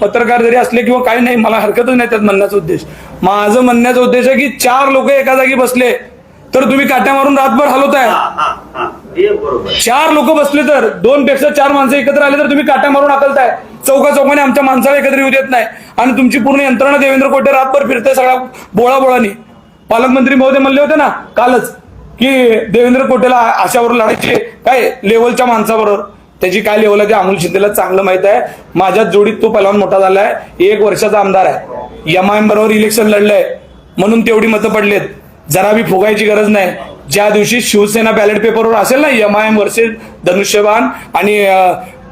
पत्रकार जरी असले किंवा काही नाही मला हरकतच नाही त्यात म्हणण्याचा उद्देश. माझं म्हणण्याचा उद्देश आहे की चार लोक एका जागी बसले तर तुम्ही काट्या मारून रातभर हलवताय. चार लोक बसले तर दोन पेक्षा चार माणसं एकत्र आले तर तुम्ही काट्या मारून हाकलताय. चौका चौकाने आमच्या माणसाला एकत्र येऊ देत नाही. आणि तुमची पूर्ण यंत्रणा देवेंद्र कोटे रातभर फिरते सगळ्या बोळा बोळानी पालकमंत्री महोदय म्हणले होते ना कालच की देवेंद्र कोटेला अशावर लढायचे काय लेवलच्या माणसाबरोबर. त्याची काय लेवल आहे ते अमोल शिंदेला चांगलं माहीत आहे. माझ्या जोडीत तो पहिलवान मोठा झालाय. एक वर्षाचा आमदार आहे. एम आय एम बरोबर इलेक्शन लढलंय. म्हणून तेवढी मतं पडलेत. जरा बी फुगायची गरज नाही. ज्या दिवशी शिवसेना बॅलेट पेपरवर असेल ना एम आय एम वर्सेस धनुष्यबान आणि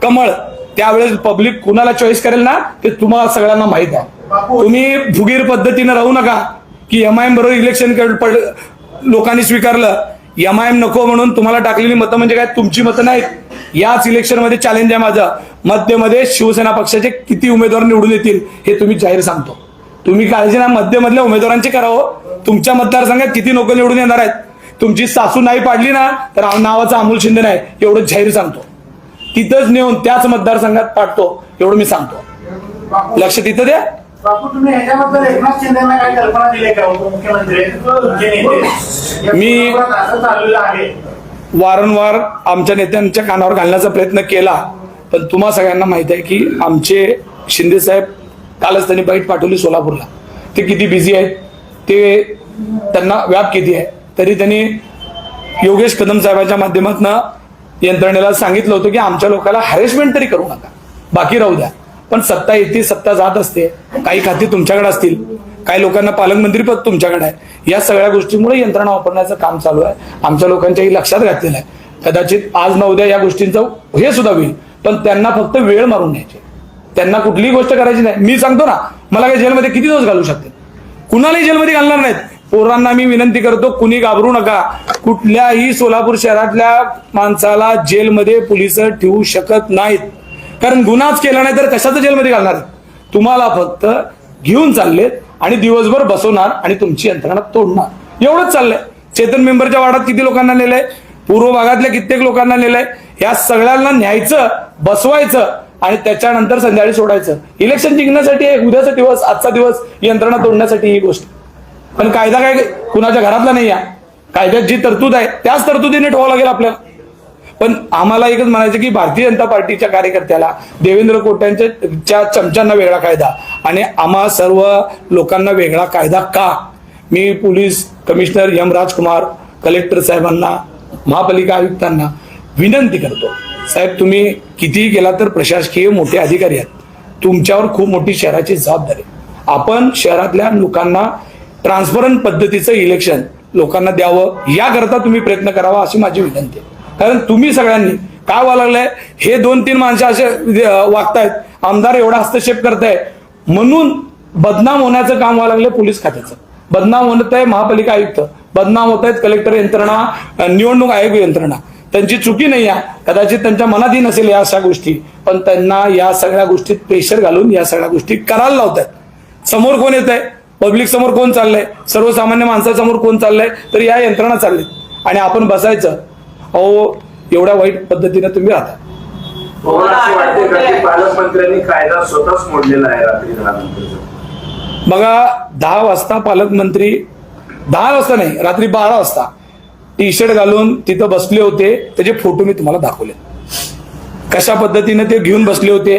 कमळ त्यावेळेस पब्लिक कुणाला चॉईस करेल ना ते तुम्हाला सगळ्यांना माहीत आहे. तुम्ही फुगीर पद्धतीनं राहू नका की एम आय एम बरोबर इलेक्शन पड लोकांनी स्वीकारलं. एम आय एम नको म्हणून तुम्हाला टाकलेली मतं म्हणजे काय? तुमची मतं नाहीत. याच इलेक्शनमध्ये चॅलेंज आहे माझं. मध्यमध्ये शिवसेना पक्षाचे किती उमेदवार निवडून येतील हे तुम्ही जाहीर सांगतो. तुम्ही काळजी ना मध्यमधल्या उमेदवारांची करावं तुमच्या मतदारसंघात किती लोक निवडून येणार आहेत? तुमची सासू नाही पाडली ना तर नावाचा अमोल शिंदे नाही एवढं जाहीर सांगतो. तिथंच नेऊन त्याच मतदारसंघात पाडतो एवढं मी सांगतो. लक्ष तिथं द्या. नेते? मी- वारंवार आमच्या नेत्यांच्या कानावर घालण्याचा प्रयत्न केला. पण तुम्हा सगळ्यांना माहीत आहे की आमचे शिंदे साहेब कालच त्यांनी बाईट पाठवली सोलापूरला. ते किती बिझी आहेत ते त्यांना व्याप किती आहे. तरी त्यांनी योगेश कदम साहेबांच्या माध्यमातून यंत्रणेला सांगितलं होतं की आमच्या लोकांना हॅरेसमेंट तरी करू नका. बाकी राहू द्या. पण सत्ता येते सत्ता जात असते. काही खाती तुमच्याकडे असतील. काही लोकांना पालकमंत्री पद तुमच्याकडे आहे. या सगळ्या गोष्टींमुळे यंत्रणा वापरण्याचं काम चालू आहे. आमच्या लोकांच्याही लक्षात घातलेलं आहे. कदाचित आज न उद्या या गोष्टींचं हे सुद्धा होईल. पण त्यांना फक्त वेळ मारून घ्यायची. त्यांना कुठलीही गोष्ट करायची नाही. मी सांगतो ना मला काही जेलमध्ये किती दिवस घालू शकते? कुणालाही जेलमध्ये घालणार नाहीत. पोरांना मी विनंती करतो कुणी घाबरू नका. कुठल्याही सोलापूर शहरातल्या माणसाला जेलमध्ये पोलीस ठेवू शकत नाहीत. कारण गुन्हाच केला नाही तर कशाचं जेलमध्ये घालणार? तुम्हाला फक्त घेऊन चाललेत आणि दिवसभर बसवणार आणि तुमची यंत्रणा तोडणार. एवढंच चाललंय. चेतन मेंबरच्या वार्डात किती लोकांना नेलंय? पूर्व भागातल्या कित्येक लोकांना नेलंय? या सगळ्यांना न्यायचं बसवायचं आणि त्याच्यानंतर संध्याकाळी सोडायचं. इलेक्शन जिंकण्यासाठी आहे, उद्याचा दिवस आजचा दिवस यंत्रणा तोडण्यासाठी ही गोष्ट. पण कायदा काय कुणाच्या घरातला नाही या कायद्यात जी तरतूद आहे त्याच तरतुदीने ठेवावं लागेल आपल्याला. पण आम्हाला एकच म्हणायचं की भारतीय जनता पार्टीच्या कार्यकर्त्याला देवेंद्र कोट्यांच्या च्या चमच्यांना वेगळा कायदा आणि आम्हा सर्व लोकांना वेगळा कायदा का? मी police commissioner M Rajkumar collector साहेबांना महापालिका आयुक्तांना विनंती करतो. साहेब तुम्ही कितीही केला तर प्रशासकीय मोठे अधिकारी आहेत. तुमच्यावर खूप मोठी शहराची जबाबदारी आपण शहरातल्या लोकांना ट्रान्सपरंट पद्धतीचं इलेक्शन लोकांना द्यावं याकरता तुम्ही प्रयत्न करावा अशी माझी विनंती आहे. कारण तुम्ही सगळ्यांनी काय व्हायला लागलंय? हे दोन तीन माणसं असे वागतायत. आमदार एवढा हस्तक्षेप करताय म्हणून बदनाम होण्याचं काम व्हायला लागलं पोलीस खात्याचं. बदनाम होत आहे महापालिका आयुक्त. बदनाम होत आहेत कलेक्टर यंत्रणा निवडणूक आयोग यंत्रणा. त्यांची चुकी नाही आहे कदाचित त्यांच्या मनातही नसेल या अशा गोष्टी. पण त्यांना या सगळ्या गोष्टीत प्रेशर घालून या सगळ्या गोष्टी करायला लावतात समोर कोण येत आहे पब्लिक समोर कोण चाललंय? सर्वसामान्य माणसासमोर कोण चाललंय? तर या यंत्रणा चालल्यात आणि आपण बसायचं. अहो एवढ्या वाईट पद्धतीने तुम्ही राहता. तुम्हाला असे वाटते का की पालकमंत्र्यांनी कायदा स्वतःच मोडलेला आहे रात्री दहा बघा दहा वाजता पालकमंत्री दहा वाजता नाही रात्री बारा वाजता. टी शर्ट घालून तिथं बसले होते त्याचे फोटो मी तुम्हाला दाखवले. कशा पद्धतीने ते घेऊन बसले होते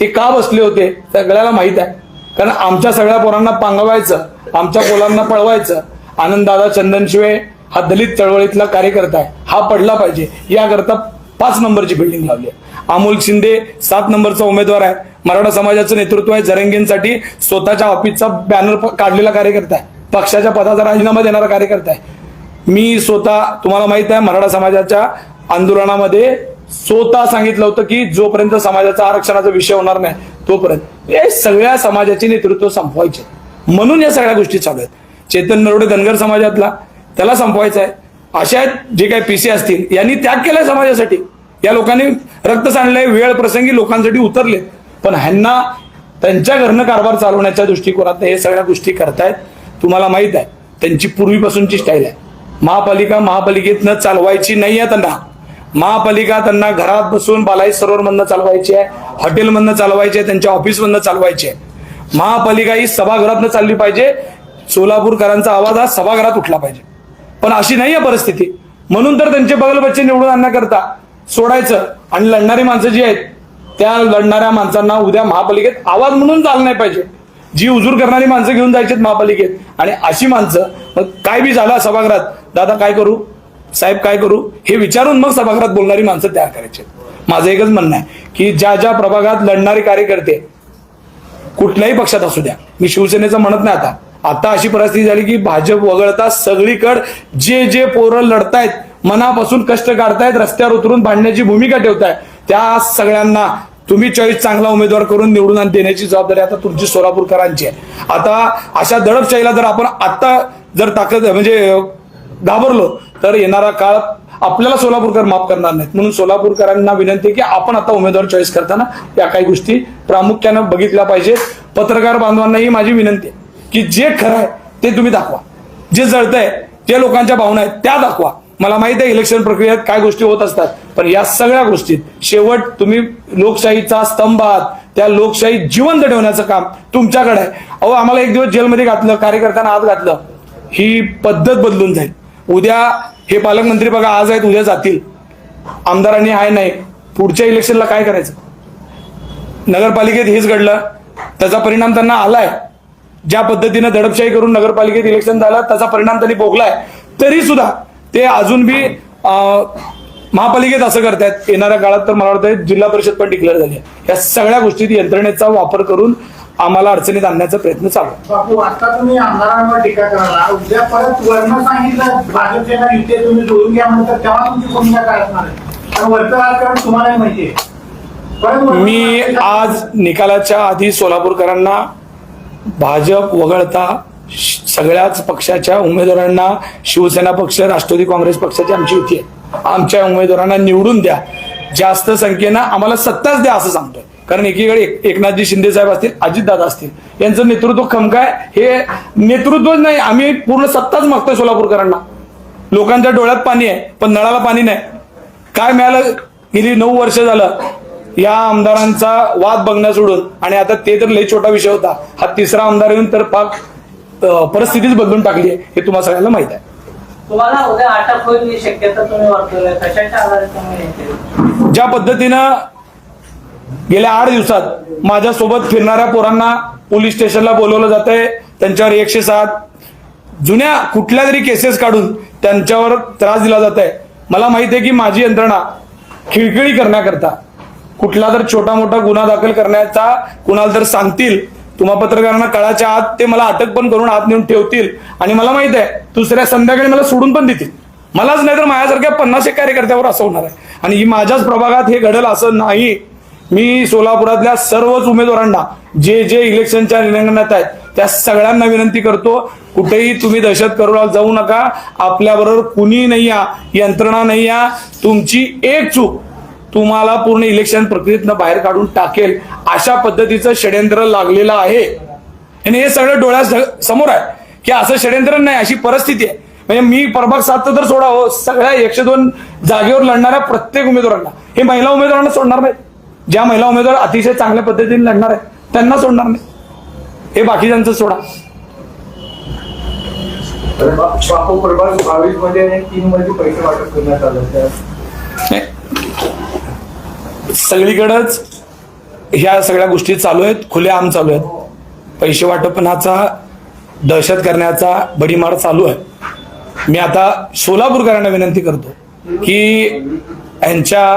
ते का बसले होते सगळ्याला माहीत आहे. कारण आमच्या सगळ्या पोरांना पांगवायचं आमच्या पोरांना पळवायचं. आनंददादा चंदनशिवे हा दलित चळवळीतला कार्यकर्ता आहे. हा पडला पाहिजे. याकरता पाच नंबरची बिल्डिंग लावली आहे. अमोल शिंदे सात नंबरचा उमेदवार आहे. मराठा समाजाचं नेतृत्व आहे. जरंगींसाठी स्वतःच्या ऑफिसचा बॅनर काढलेला कार्यकर्ता आहे. पक्षाच्या पदाचा राजीनामा देणारा कार्यकर्ता आहे. मी स्वतः तुम्हाला माहीत आहे मराठा समाजाच्या आंदोलनामध्ये स्वतः सांगितलं होतं की जोपर्यंत समाजाचा आरक्षणाचा विषय होणार नाही तोपर्यंत. हे सगळ्या समाजाचे नेतृत्व संपवायचे. म्हणून या सगळ्या गोष्टी चालू आहेत. चेतन नरोडे धनगर समाजातला त्याला संपवायचं आहे अशा आहेत जे काही पीसी असतील यांनी त्याग केलाय समाजासाठी. या लोकांनी रक्त सांडलंय वेळ प्रसंगी लोकांसाठी उतरले. पण ह्यांना त्यांच्या घरनं कारभार चालवण्याच्या दृष्टिकोनात हे सगळ्या गोष्टी करतायत तुम्हाला माहीत आहे. त्यांची पूर्वीपासूनची स्टाईल आहे. महापालिका महापालिकेतनं चालवायची नाही आहे त्यांना. महापालिका त्यांना घरात बसून बालाई सरोवरमधनं चालवायची आहे हॉटेलमधनं चालवायची आहे त्यांच्या ऑफिसमधनं चालवायची आहे. महापालिका ही सभागृहातनं चालली पाहिजे. सोलापूरकरांचा आवाज हा सभागृहात उठला पाहिजे. पण अशी नाही आहे परिस्थिती. म्हणून तर त्यांचे बगल बच्चे निवडून आणण्याकरता सोडायचं आणि लढणारी माणसं जी आहेत त्या लढणाऱ्या माणसांना उद्या महापालिकेत आवाज म्हणून चाललं नाही पाहिजे. जी उजूर करणारी माणसं घेऊन जायची महापालिकेत आणि अशी माणसं मग काय बी झालं सभागृहात दादा काय करू? साहेब काय करू? हे विचारून मग सभागृहात बोलणारी माणसं तयार करायची माझं एकच म्हणणं आहे की ज्या ज्या प्रभागात लढणारे कार्यकर्ते कुठल्याही पक्षात असू द्या मी शिवसेनेचं म्हणत नाही आता आता अशी परिस्थिती झाली की भाजप वगळता सगळीकडे जे जे पोरं लढतायत मनापासून कष्ट काढतायत रस्त्यावर उतरून भांडण्याची भूमिका ठेवतायत त्या सगळ्यांना तुम्ही चॉईस चांगला उमेदवार करून निवडून आणि देण्याची जबाबदारी आता तुमची सोलापूरकरांची आहे. आता अशा दडपशाहीला जर आपण आता जर ताकद म्हणजे घाबरलो तर येणारा काळ आपल्याला सोलापूरकर माफ करणार नाहीत. म्हणून सोलापूरकरांना विनंती आहे की आपण आता उमेदवार चॉईस करताना या काही गोष्टी प्रामुख्यानं बघितल्या पाहिजे पत्रकार बांधवांनाही माझी विनंती आहे. की जे खरं आहे ते तुम्ही दाखवा. जे जळतंय जे लोकांच्या भावना आहेत त्या दाखवा. मला माहिती आहे इलेक्शन प्रक्रियेत काय गोष्टी होत असतात पण या सगळ्या गोष्टीत शेवट तुम्ही लोकशाहीचा स्तंभ आहात. त्या लोकशाही जिवंत ठेवण्याचं काम तुमच्याकडे आहे. अहो आम्हाला एक दिवस जेलमध्ये घातलं कार्यकर्त्यांना आत घातलं. ही पद्धत बदलून जाईल. उद्या हे पालकमंत्री बघा आज आहेत उद्या जातील. आमदारांनी आहे नाही पुढच्या इलेक्शनला काय करायचं? नगरपालिकेत हेच घडलं त्याचा परिणाम त्यांना आलाय. ज्या पद्धतीनं दडपशाही करून नगरपालिकेत इलेक्शन झालं त्याचा परिणाम त्यांनी भोगलाय. तरी सुद्धा ते अजून बी महापालिकेत असं करतायत. येणाऱ्या काळात तर मला वाटतं जिल्हा परिषद पण डिक्लेअर झाली या सगळ्या गोष्टीत यंत्रणेचा वापर करून आम्हाला अडचणीत आणण्याचा प्रयत्न चालू. बापू आता तुम्ही आमदारांवर टीका करायला उद्या परत वर्ण सांगितलं भाजपचे ना युती तुम्ही जोडून घ्या म्हणून तर तेव्हा तुमची भूमिका काय असणार आहे? कारण वरचं राजकारण तुम्हालाही माहिती आहे. मी आज निकालाच्या आधी सोलापूरकरांना भाजप वगळता सगळ्याच पक्षाच्या उमेदवारांना शिवसेना पक्ष राष्ट्रवादी काँग्रेस पक्षाची आमची युती आहे. आमच्या उमेदवारांना निवडून द्या. जास्त संख्येनं आम्हाला सत्ताच द्या असं सांगतोय. कारण एकीकडे एक- एकनाथजी शिंदे साहेब असतील अजितदादा असतील यांचं नेतृत्व खमकाय. हे नेतृत्वच नाही आम्ही पूर्ण सत्ताच मागतोय सोलापूरकरांना. लोकांच्या डोळ्यात पाणी आहे पण नळाला पाणी नाही. काय मिळालं? गेली नऊ वर्ष झालं. या आमदारांचा वाद बघण्या सोडून आणि आता ते तर लई छोटा विषय होता. हा तिसरा आमदार येऊन तर पाक परिस्थितीच बदलून टाकली आहे हे तुम्हाला सगळ्यांना माहीत आहे. तुम्हाला उद्या अटक होईल शक्यता तुम्ही कशाच्या आधारे तुम्ही? ज्या पद्धतीनं गेल्या आठ दिवसात माझ्यासोबत फिरणाऱ्या पोरांना पोलीस स्टेशनला बोलवलं जात आहे त्यांच्यावर एकशे सात जुन्या कुठल्या तरी केसेस काढून त्यांच्यावर त्रास दिला जात आहे मला माहिती आहे की माझी यंत्रणा खिळखिळी करण्याकरता कुठला तर छोटा मोठा गुन्हा दाखल करण्याचा कुणाला तर सांगतील तुम्हा पत्रकारांना कळाच्या आत ते मला अटक पण करून आत नेऊन ठेवतील. आणि मला माहीत आहे दुसऱ्या संध्याकाळी मला सोडून पण देतील. मलाच नाही तर माझ्यासारख्या पन्नास एक कार्यकर्त्यावर असं होणार आहे. आणि ही माझ्याच प्रभागात हे घडेल असं नाही. मी सोलापुरातल्या सर्वच उमेदवारांना जे जे इलेक्शनच्या रिंगणात आहेत त्या सगळ्यांना विनंती करतो कुठेही तुम्ही दहशत करू जाऊ नका. आपल्याबरोबर कुणी नाही या यंत्रणा नाही या. तुमची एक चूक तुम्हाला पूर्ण इलेक्शन प्रक्रियेतनं बाहेर काढून टाकेल अशा पद्धतीचं षड्यंत्र लागलेलं आहे. आणि हे सगळं डोळ्या समोर आहे. की असं षड्यंत्र नाही अशी परिस्थिती आहे. म्हणजे मी प्रभाग सात तर सोडा हो सगळ्या एकशे दोन जागेवर लढणाऱ्या प्रत्येक उमेदवारांना. हे महिला उमेदवारांना सोडणार नाही ज्या महिला उमेदवार अतिशय चांगल्या पद्धतीने लढणार आहे त्यांना सोडणार नाही हे बाकीच्यांचं सोडा. बापू प्रभाग बावीसमध्ये तीन मध्ये पैसे वाटप करण्यात आलं सगळीकडंच ह्या सगळ्या गोष्टी चालू आहेत खुलेआम चालू आहेत. पैसे वाटपणाचा दहशत करण्याचा बडीमार चालू आहे. मी आता सोलापूरकरांना विनंती करतो की यांच्या